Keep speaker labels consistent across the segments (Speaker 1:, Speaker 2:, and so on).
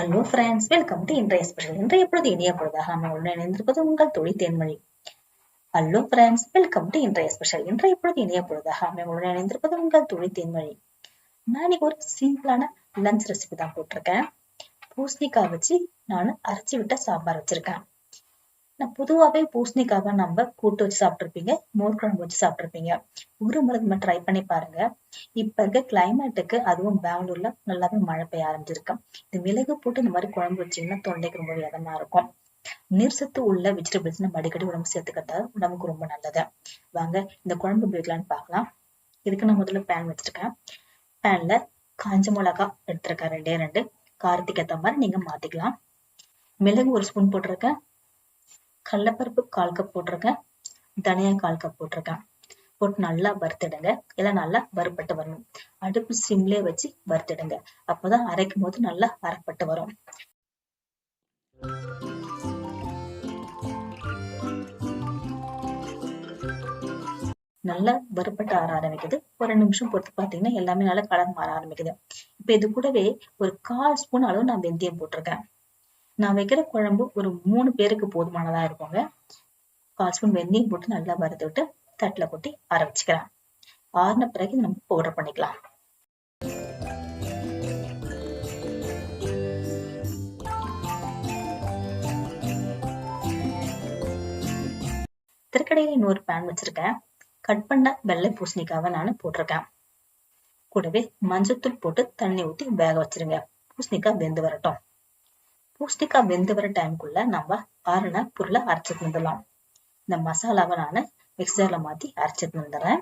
Speaker 1: Hello friends welcome to இன்றைய special இன்றைய பொழுது இனிய பொழுதாக நம்ம இணைந்திருப்பது உங்கள் தொழில் Thenmozhi. Hello friends welcome to இன்றைய ஸ்பெஷல் இன்றைய பொழுது இனிய பொழுதாக நம்ம இணைந்திருப்பது உங்கள் தொழில் தேன்மொழி. நான் இன்னைக்கு ஒரு சிம்பிளான லஞ்ச் ரெசிபி தான் போட்டிருக்கேன். பூசணிக்காய் வச்சு நான் அரைச்சி விட்ட சாம்பார் வச்சிருக்கேன். பொதுவாகவே பூசணிக்காவை நம்ம கூட்டு வச்சு சாப்பிட்ருப்பீங்க மோர் குழம்பு வச்சு சாப்பிட்ருப்பீங்க ஒரு முறை நம்ம ட்ரை பண்ணி பாருங்க. இப்ப இருக்க கிளைமேட்டுக்கு அதுவும் பெங்களூர்ல நல்லாவே மழை பெய்ய ஆரம்பிச்சிருக்கு. இந்த மிளகு போட்டு இந்த மாதிரி குழம்பு வச்சீங்கன்னா தொண்டைக்கு ரொம்ப விதமா இருக்கும். நீர் சத்து உள்ள வெஜிடபிள்ஸ் நம்ம அடிக்கடி உடம்பு சேர்த்துக்கிட்டா உடம்புக்கு ரொம்ப நல்லது. வாங்க இந்த குழம்பு எப்படி பார்க்கலாம். இதுக்கு நான் முதல்ல பேன் வச்சிருக்கேன். பேன்ல காஞ்ச மிளகா எடுத்திருக்கேன் ரெண்டே ரெண்டு. காரத்துக்கு ஏற்ற மாதிரி நீங்க மாத்திக்கலாம். மிளகு ஒரு ஸ்பூன் போட்டிருக்கேன். கடலப்பருப்பு கால் கப் போட்டிருக்கேன். தனியா கால் கப் போட்டிருக்கேன். போட்டு நல்லா வறுத்துடுங்க. எல்லாம் நல்லா வறுப்பட்டு வரணும். அடுப்பு சிம்லே வச்சு வறுத்துடுங்க. அப்போதான் அரைக்கும் போது நல்லா அரைப்பட்டு வரும். நல்லா வறுப்பட்டு ஆற ஆரம்பிக்குது. ஒரு ரெண்டு நிமிஷம் பொறுத்து பாத்தீங்கன்னா எல்லாமே நல்லா கலர் மாற ஆரம்பிக்குது. இப்ப இது கூடவே ஒரு கால் ஸ்பூன் அளவு நான் வெந்தயம் போட்டிருக்கேன். நான் வைக்கிற குழம்பு ஒரு மூணு பேருக்கு போதுமானதா இருக்குங்க. கால் ஸ்பூன் வெந்தயம் போட்டு நல்லா வறுத்து விட்டு தட்டில் கொட்டி ஆற வச்சுக்கலாம். ஆறின பிறகு நம்ம பவுடர் பண்ணிக்கலாம். திருக்கடையில இன்னொரு பேன் வச்சிருக்கேன். கட் பண்ண வெள்ளை பூசணிக்காவை நான் போட்டிருக்கேன். கூடவே மஞ்சத்தூள் போட்டு தண்ணி ஊற்றி வேக வச்சிருங்க. பூசணிக்காய் வெந்து வரட்டும். பூஸ்டிக்கா வெந்து வர டைமுக்குள்ள நம்ம ஆறுன பொருளை அரைச்சிட்டு வந்துடலாம். இந்த மசாலாவை நான் மிக்சர்ல மாத்தி அரைச்சிட்டு வந்துடுறேன்.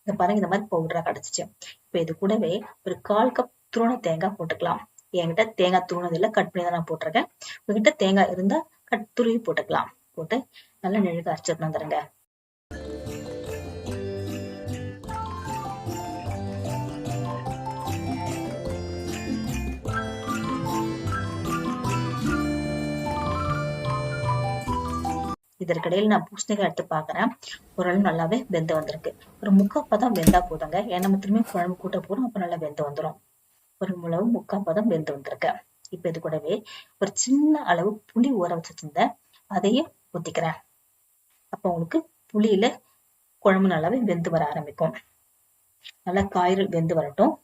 Speaker 1: இந்த பாருங்க இந்த மாதிரி பவுடரா கிடைச்சிச்சு. இப்ப இது கூடவே ஒரு கால் கப் துருண தேங்காய் போட்டுக்கலாம். என்கிட்ட தேங்காய் துருணது இல்லை கட் பண்ணி தான் நான் போட்டிருக்கேன். உங்ககிட்ட தேங்காய் இருந்தா கட் துருவி போட்டுக்கலாம். போட்டு நல்லா நெழுக அரைச்சிட்டு வந்துருங்க இதற்கிடையில் நான் பூசணிக்காய் எடுத்து பாக்குறேன் ஓரளவு நல்லாவே வெந்து வந்திருக்கு. ஒரு முக்காப்பதம் வெந்தா போதுங்க. ஏன்னா நம்ம திரும்பி குழம்பு கூட்ட போறோம். அப்ப நல்லா வெந்து வந்துடும் ஒரு முழவு முக்காப்பதம் வெந்து வந்திருக்கு. இப்ப இது கூடவே ஒரு சின்ன அளவு புளி ஊற வச்சிருந்தேன் அதையும் ஊத்திக்கிறேன். அப்ப உங்களுக்கு புளியில குழம்பு நல்லாவே வெந்து வர ஆரம்பிக்கும். நல்லா காய்கள் வெந்து வரட்டும்.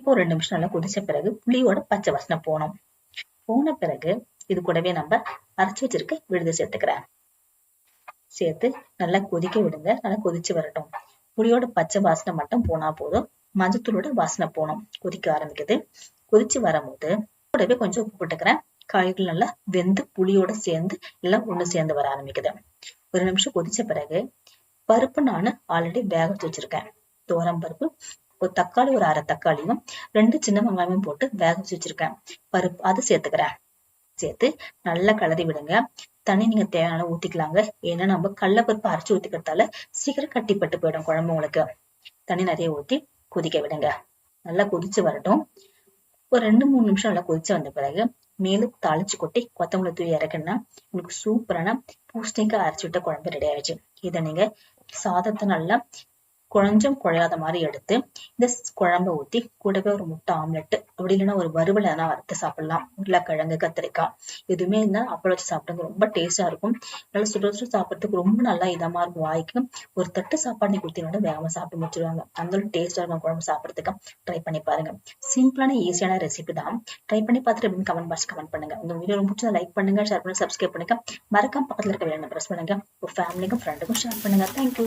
Speaker 1: இப்போ ரெண்டு நிமிஷம் நல்லா கொதிச்ச பிறகு புளியோட பச்சை வாசனை போனோம் போன பிறகு இது கூடவே நம்ம அரைச்சு வச்சிருக்க விழுது சேர்த்துக்கிறேன். சேர்த்து நல்லா கொதிக்க விடுங்க. நல்லா கொதிச்சு வரட்டும். புளியோட பச்சை வாசனை மட்டும் போனா போதும். மஞ்சத்தூளோட வாசனை போனோம் கொதிக்க ஆரம்பிக்குது. கொதிச்சு வரும்போது கூடவே கொஞ்சம் உப்பு போட்டுக்கிறேன். காய்கள் நல்லா வெந்து புளியோட சேர்ந்து எல்லாம் ஒண்ணு சேர்ந்து வர ஆரம்பிக்குது. ஒரு நிமிஷம் கொதிச்ச பிறகு பருப்பு நான் ஆல்ரெடி வேக வச்சு வச்சிருக்கேன். தோரம் பருப்பு ஒரு தக்காளி ஒரு அரை தக்காளியும் ரெண்டு சின்ன வெங்காயமும் போட்டு வேக வச்சு வச்சிருக்கேன். பருப்பு அதை சேர்த்துக்கிறேன். சேர்த்து நல்லா கலரி விடுங்க. தண்ணி நீங்க தேவையான ஊத்திக்கலாங்க. ஏன்னா நம்ம கடலப்பருப்பு அரைச்சு ஊத்திக்கிறதால சீக்கிரம் கட்டிப்பட்டு போயிடும் குழம்பு உங்களுக்கு. தண்ணி நிறைய ஊத்தி கொதிக்க விடுங்க. நல்லா கொதிச்சு வரட்டும். ஒரு ரெண்டு மூணு நிமிஷம் நல்லா கொதிச்சு வந்த பிறகு மேலும் தாளிச்சு கொட்டி கொத்தமல்லி தூவி இறக்குன்னா உங்களுக்கு சூப்பரான பூசணிக்காய் அரைச்சு விட்ட குழம்பு ரெடி ஆயிடுச்சு. இதை நீங்க சாதத்தை நல்லா கொஞ்சம் குழையாத மாதிரி எடுத்து இந்த குழம்ப ஊத்தி கூடவே ஒரு முட்டை ஆம்லெட் அப்படி இல்லைன்னா ஒரு வறுவல் எதனா வறுத்து சாப்பிடலாம். உருளைக்கிழங்கு கத்திரிக்காய் எதுவுமே இருந்தால் அப்பளம் வச்சு சாப்பிடுங்க. ரொம்ப டேஸ்டா இருக்கும். நல்லா சுட சுட சாப்பிட்றதுக்கு ரொம்ப நல்லா இதமா இருக்கும். வாய்க்கு ஒரு தட்டு சாப்பாடு நீ கொடுத்தீங்கன்னா வேகமா சாப்பிட்டு முடிச்சிருவாங்க. அந்த அளவுக்கு டேஸ்டா இருக்கும் குழம்பு சாப்பிட்றதுக்கு. ட்ரை பண்ணி பாருங்க. சிம்பிளான ஈஸியான ரெசிபி தான். ட்ரை பண்ணி பார்த்துட்டு அப்படின்னு கமெண்ட் பாக்ஸ் கமெண்ட் பண்ணுங்க. உங்க வீடியோ ரொம்ப பிடிச்சா லைக் பண்ணுங்க ஷேர் பண்ணுங்க சப்ஸ்கிரைப் பண்ணுங்க. மறக்காம பக்கத்துல இருக்க வேணும் ப்ரெஸ் பண்ணுங்க. ஒரு ஃபேமிலிக்கும் ஃப்ரெண்டுக்கும் ஷேர் பண்ணுங்க. தேங்க்யூ